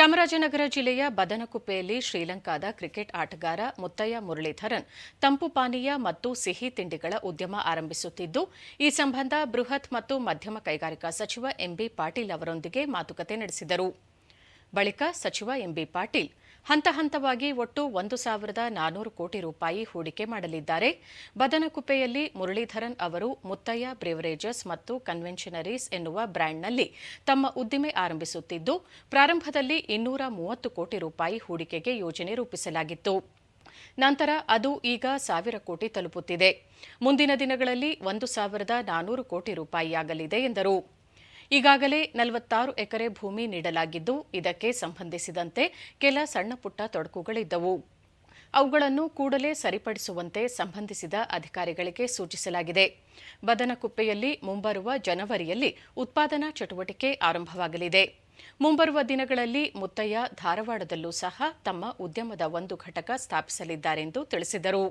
ಚಾಮರಾಜನಗರ ಜಿಲ್ಲೆಯ ಬದನಕುಪ್ಪೆಯಲ್ಲಿ ಶ್ರೀಲಂಕಾದ ಕ್ರಿಕೆಟ್ ಆಟಗಾರ ಮುತ್ತಯ್ಯ ಮುರಳೀಧರನ್ ತಂಪು ಪಾನೀಯ ಮತ್ತು ಸಿಹಿ ತಿಂಡಿಗಳ ಉದ್ಯಮ ಆರಂಭಿಸುತ್ತಿದ್ದು, ಈ ಸಂಬಂಧ ಬೃಹತ್ ಮತ್ತು ಮಧ್ಯಮ ಕೈಗಾರಿಕಾ ಸಚಿವ ಎಂಬಿ ಪಾಟೀಲ್ ಅವರೊಂದಿಗೆ ಮಾತುಕತೆ ನಡೆಸಿದರು. ಬಳಿಕ ಸಚಿವ ಎಂಬಿ ಪಾಟೀಲ್ ಹಂತ ಹಂತವಾಗಿ ಒಟ್ಟು ಒಂದು ಸಾವಿರದ ನಾನೂರು ಕೋಟಿ ರೂಪಾಯಿ ಹೂಡಿಕೆ ಮಾಡಲಿದ್ದಾರೆ. ಬದನಕುಪ್ಪೆಯಲ್ಲಿ ಮುರಳೀಧರನ್ ಅವರು ಮುತ್ತಯ್ಯ ಬ್ರೇವರೇಜಸ್ ಮತ್ತು ಕನ್ವೆನ್ಷನರೀಸ್ ಎನ್ನುವ ಬ್ರ್ಯಾಂಡ್ನಲ್ಲಿ ತಮ್ಮ ಉದ್ದಿಮೆ ಆರಂಭಿಸುತ್ತಿದ್ದು, ಪ್ರಾರಂಭದಲ್ಲಿ ಇನ್ನೂರ ಮೂವತ್ತು ಕೋಟಿ ರೂಪಾಯಿ ಹೂಡಿಕೆಗೆ ಯೋಜನೆ ರೂಪಿಸಲಾಗಿತ್ತು. ನಂತರ ಅದು ಈಗ ಸಾವಿರ ಕೋಟಿ ತಲುಪುತ್ತಿದೆ. ಮುಂದಿನ ದಿನಗಳಲ್ಲಿ ಒಂದು ಸಾವಿರದ ನಾನೂರು ಕೋಟಿ ರೂಪಾಯಿಯಾಗಲಿದೆ ಎಂದರು. ಈಗಾಗಲೇ ನಲವತ್ತಾರು ಎಕರೆ ಭೂಮಿ ನೀಡಲಾಗಿದ್ದು, ಇದಕ್ಕೆ ಸಂಬಂಧಿಸಿದಂತೆ ಕೆಲ ಸಣ್ಣಪುಟ್ಟ ತೊಡಕುಗಳಿದ್ದವು. ಅವುಗಳನ್ನು ಕೂಡಲೇ ಸರಿಪಡಿಸುವಂತೆ ಸಂಬಂಧಿಸಿದ ಅಧಿಕಾರಿಗಳಿಗೆ ಸೂಚಿಸಲಾಗಿದೆ. ಬದನಕುಪ್ಪೆಯಲ್ಲಿ ಮುಂಬರುವ ಜನವರಿಯಲ್ಲಿ ಉತ್ಪಾದನಾ ಚಟುವಟಿಕೆ ಆರಂಭವಾಗಲಿದೆ. ಮುಂಬರುವ ದಿನಗಳಲ್ಲಿ ಮುತ್ತಯ್ಯ ಧಾರವಾಡದಲ್ಲೂ ಸಹ ತಮ್ಮ ಉದ್ಯಮದ ಒಂದು ಘಟಕ ಸ್ಥಾಪಿಸಲಿದ್ದಾರೆಂದು ತಿಳಿಸಿದರು.